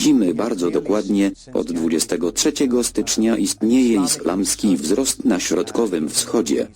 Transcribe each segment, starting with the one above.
widzimy bardzo dokładnie, od 23 stycznia istnieje islamski wzrost na Środkowym Wschodzie.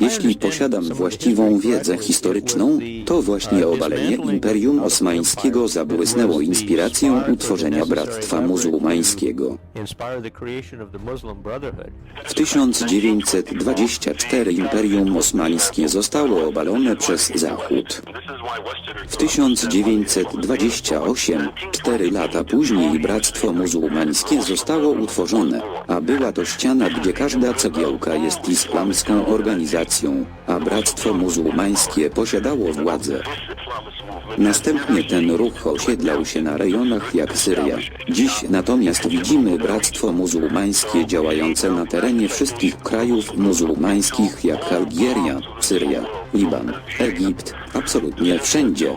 Jeśli posiadam właściwą wiedzę historyczną, to właśnie obalenie Imperium Osmańskiego zabłysnęło inspiracją utworzenia Bractwa Muzułmańskiego. W 1924 Imperium Osmańskie zostało obalone przez Zachód. W 1928, cztery lata później Bractwo Muzułmańskie zostało utworzone, a była to ściana, gdzie każda cegiełka jest islamską organizacją, a Bractwo Muzułmańskie posiadało władzę. Następnie ten ruch osiedlał się na rejonach jak Syria. Dziś natomiast widzimy Bractwo Muzułmańskie działające na terenie wszystkich krajów muzułmańskich jak Algieria, Syria, Liban, Egipt, absolutnie wszędzie.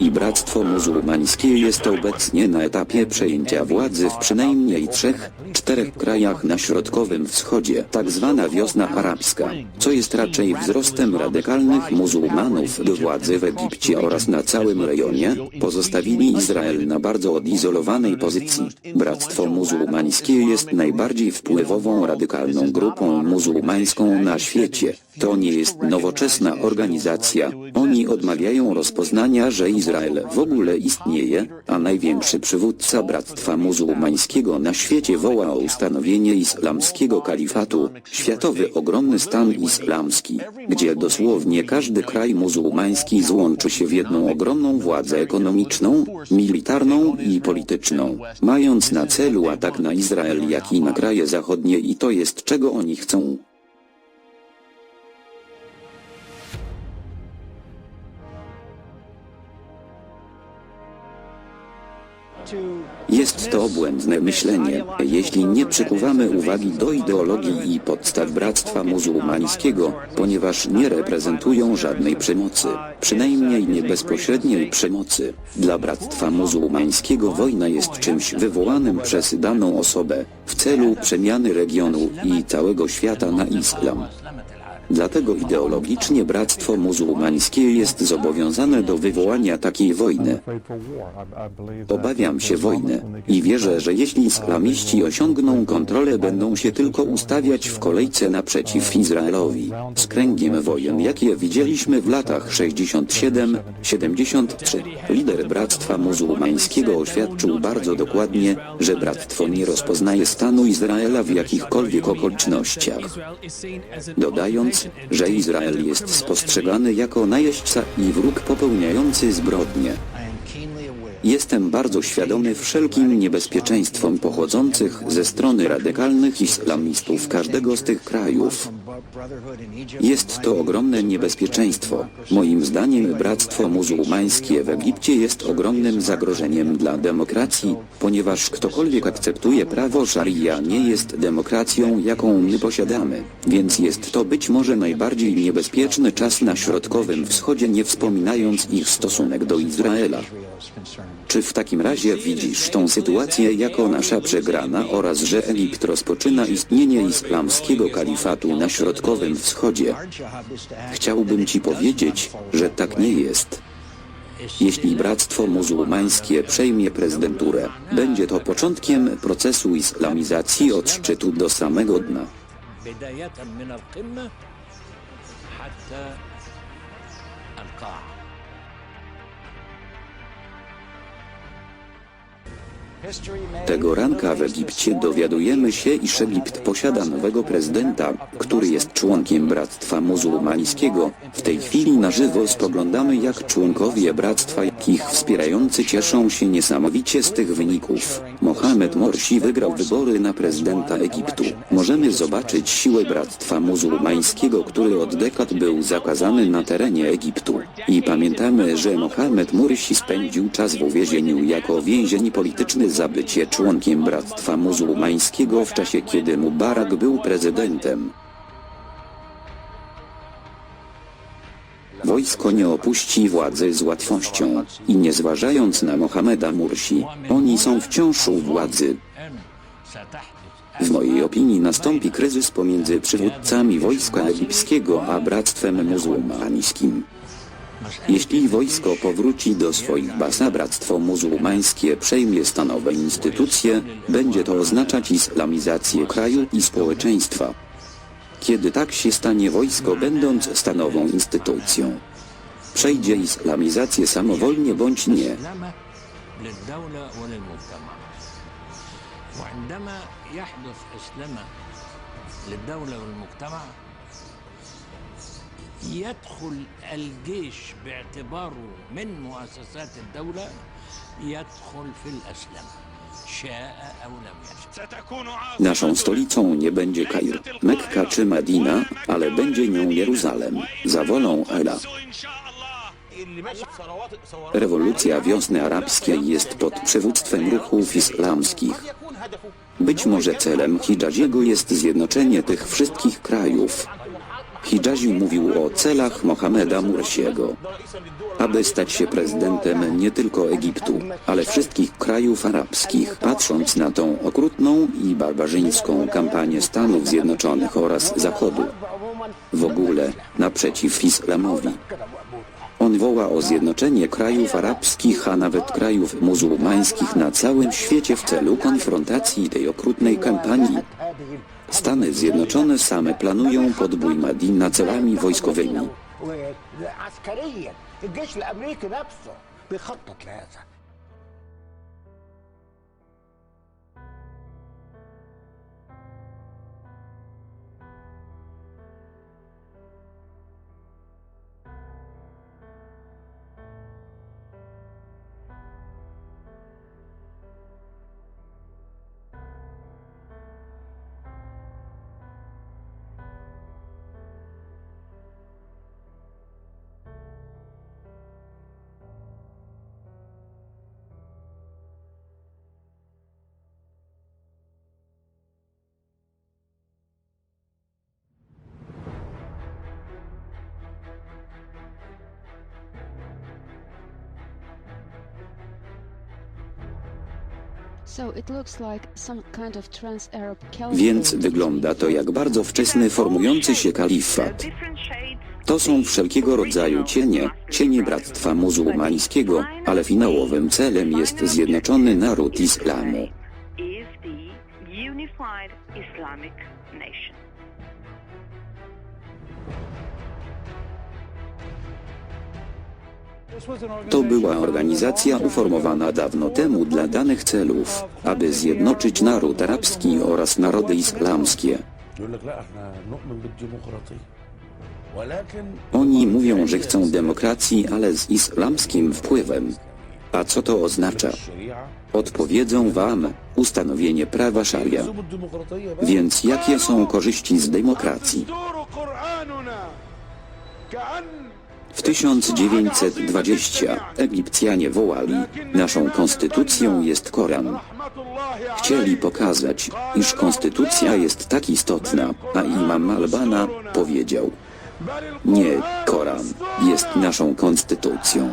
I Bractwo Muzułmańskie jest obecnie na etapie przejęcia władzy w przynajmniej trzech, czterech krajach na Środkowym Wschodzie, tak zwana wiosna arabska, co jest raczej wzrostem radykalnych muzułmanów do władzy w Egipcie oraz na całym rejonie, pozostawili Izrael na bardzo odizolowanej pozycji. Bractwo Muzułmańskie jest najbardziej wpływową radykalną grupą muzułmańską na świecie. To nie jest nowoczesna organizacja. Oni odmawiają rozpoznania, że Izrael w ogóle istnieje, a największy przywódca Bractwa Muzułmańskiego na świecie woła o ustanowienie islamskiego kalifatu, światowy ogromny stan islamski, gdzie dosłownie każdy kraj muzułmański złączy się w jedną ogromną władzę ekonomiczną, militarną i polityczną, mając na celu atak na Izrael jak i na kraje zachodnie i to jest czego oni chcą. Jest to błędne myślenie, jeśli nie przykuwamy uwagi do ideologii i podstaw Bractwa Muzułmańskiego, ponieważ nie reprezentują żadnej przemocy, przynajmniej nie bezpośredniej przemocy. Dla Bractwa Muzułmańskiego wojna jest czymś wywołanym przez daną osobę, w celu przemiany regionu i całego świata na islam. Dlatego ideologicznie Bractwo Muzułmańskie jest zobowiązane do wywołania takiej wojny. Obawiam się wojny i wierzę, że jeśli islamiści osiągną kontrolę, będą się tylko ustawiać w kolejce naprzeciw Izraelowi. Z kręgiem wojen, jakie widzieliśmy w latach 67-73, lider Bractwa Muzułmańskiego oświadczył bardzo dokładnie, że bractwo nie rozpoznaje stanu Izraela w jakichkolwiek okolicznościach. Dodając, że Izrael jest spostrzegany jako najeźdźca i wróg popełniający zbrodnie. Jestem bardzo świadomy wszelkim niebezpieczeństwom pochodzących ze strony radykalnych islamistów każdego z tych krajów. Jest to ogromne niebezpieczeństwo. Moim zdaniem Bractwo Muzułmańskie w Egipcie jest ogromnym zagrożeniem dla demokracji, ponieważ ktokolwiek akceptuje prawo szaria nie jest demokracją, jaką my posiadamy. Więc jest to być może najbardziej niebezpieczny czas na Środkowym Wschodzie, nie wspominając ich stosunek do Izraela. Czy w takim razie widzisz tą sytuację jako nasza przegrana oraz że Egipt rozpoczyna istnienie islamskiego kalifatu na Środkowym Wschodzie? Chciałbym Ci powiedzieć, że tak nie jest. Jeśli Bractwo Muzułmańskie przejmie prezydenturę, będzie to początkiem procesu islamizacji od szczytu do samego dna. بداية من القمة حتى القاع Tego ranka w Egipcie dowiadujemy się, iż Egipt posiada nowego prezydenta, który jest członkiem Bractwa Muzułmańskiego. W tej chwili na żywo spoglądamy jak członkowie Bractwa, ich wspierający cieszą się niesamowicie z tych wyników. Mohamed Morsi wygrał wybory na prezydenta Egiptu. Możemy zobaczyć siłę Bractwa Muzułmańskiego, który od dekad był zakazany na terenie Egiptu. I pamiętamy, że Mohamed Morsi spędził czas w uwięzieniu jako więzień polityczny skazany za bycie członkiem Bractwa Muzułmańskiego w czasie kiedy Mubarak był prezydentem. Wojsko nie opuści władzy z łatwością i nie zważając na Mohameda Mursi, oni są wciąż u władzy. W mojej opinii nastąpi kryzys pomiędzy przywódcami wojska egipskiego a bractwem muzułmańskim. Jeśli wojsko powróci do swoich baz, a bractwo muzułmańskie przejmie stanowe instytucje, będzie to oznaczać islamizację kraju i społeczeństwa. Kiedy tak się stanie wojsko będąc stanową instytucją, przejdzie islamizację samowolnie bądź nie. أسلم للدولة وللمجتمع وعندما يحدث أسلمة للدولة والمجتمع يدخل الجيش باعتباره من مؤسسات الدولة يدخل في الأسلمة شاء أو لم يشاء ستكون Naszą stolicą nie będzie Kair, Mekka czy Medina, ale będzie nią Jeruzalem, za wolą Ela. إن شاء الله اللي ماشي ثروات ثروات Rewolucja wiosny arabskiej jest pod przywództwem ruchów islamskich. قد يكون هدفه Być może celem Hidżaziego jest zjednoczenie tych wszystkich krajów. Hijaził mówił o celach Mohameda Mursiego, aby stać się prezydentem nie tylko Egiptu, ale wszystkich krajów arabskich. Patrząc na tą okrutną i barbarzyńską kampanię Stanów Zjednoczonych oraz Zachodu, w ogóle naprzeciw islamowi. On woła o zjednoczenie krajów arabskich, a nawet krajów muzułmańskich na całym świecie w celu konfrontacji tej okrutnej kampanii. Stany Zjednoczone same planują podbój Madina celami wojskowymi. Więc wygląda to jak bardzo wczesny formujący się kalifat. To są wszelkiego rodzaju cienie, cienie bractwa muzułmańskiego, ale finałowym celem jest zjednoczony naród islamu. To była organizacja uformowana dawno temu dla danych celów, aby zjednoczyć naród arabski oraz narody islamskie. Oni mówią, że chcą demokracji, ale z islamskim wpływem. A co to oznacza? Odpowiedzą wam, ustanowienie prawa szaria. Więc jakie są korzyści z demokracji? W 1920 Egipcjanie wołali, naszą konstytucją jest Koran. Chcieli pokazać, iż konstytucja jest tak istotna, a imam Albana powiedział. Nie, Koran jest naszą konstytucją.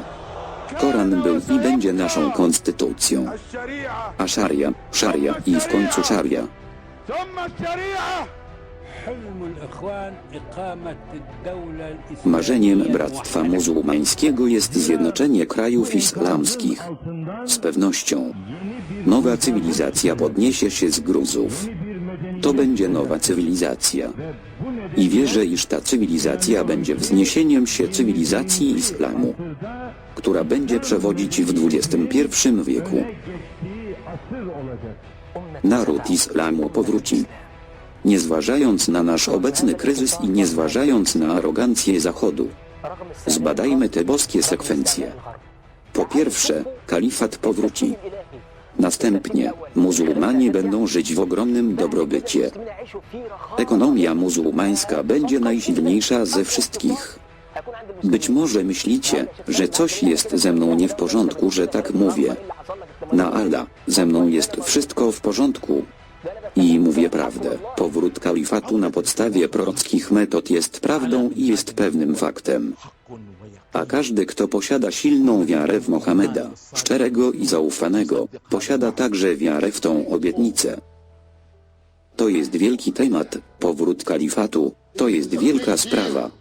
Koran był i będzie naszą konstytucją. A szaria, szaria i w końcu szaria. Marzeniem Bractwa Muzułmańskiego jest zjednoczenie krajów islamskich. Z pewnością nowa cywilizacja podniesie się z gruzów. To będzie nowa cywilizacja. I wierzę, iż ta cywilizacja będzie wzniesieniem się cywilizacji islamu, która będzie przewodzić w XXI wieku. Naród islamu powróci. Nie zważając na nasz obecny kryzys i nie zważając na arogancję Zachodu. Zbadajmy te boskie sekwencje. Po pierwsze, kalifat powróci. Następnie, muzułmanie będą żyć w ogromnym dobrobycie. Ekonomia muzułmańska będzie najsilniejsza ze wszystkich. Być może myślicie, że coś jest ze mną nie w porządku, że tak mówię. Na Allah, ze mną jest wszystko w porządku. I mówię prawdę. Powrót kalifatu na podstawie prorockich metod jest prawdą i jest pewnym faktem. A każdy, kto posiada silną wiarę w Mohameda, szczerego i zaufanego, posiada także wiarę w tą obietnicę. To jest wielki temat, powrót kalifatu, to jest wielka sprawa.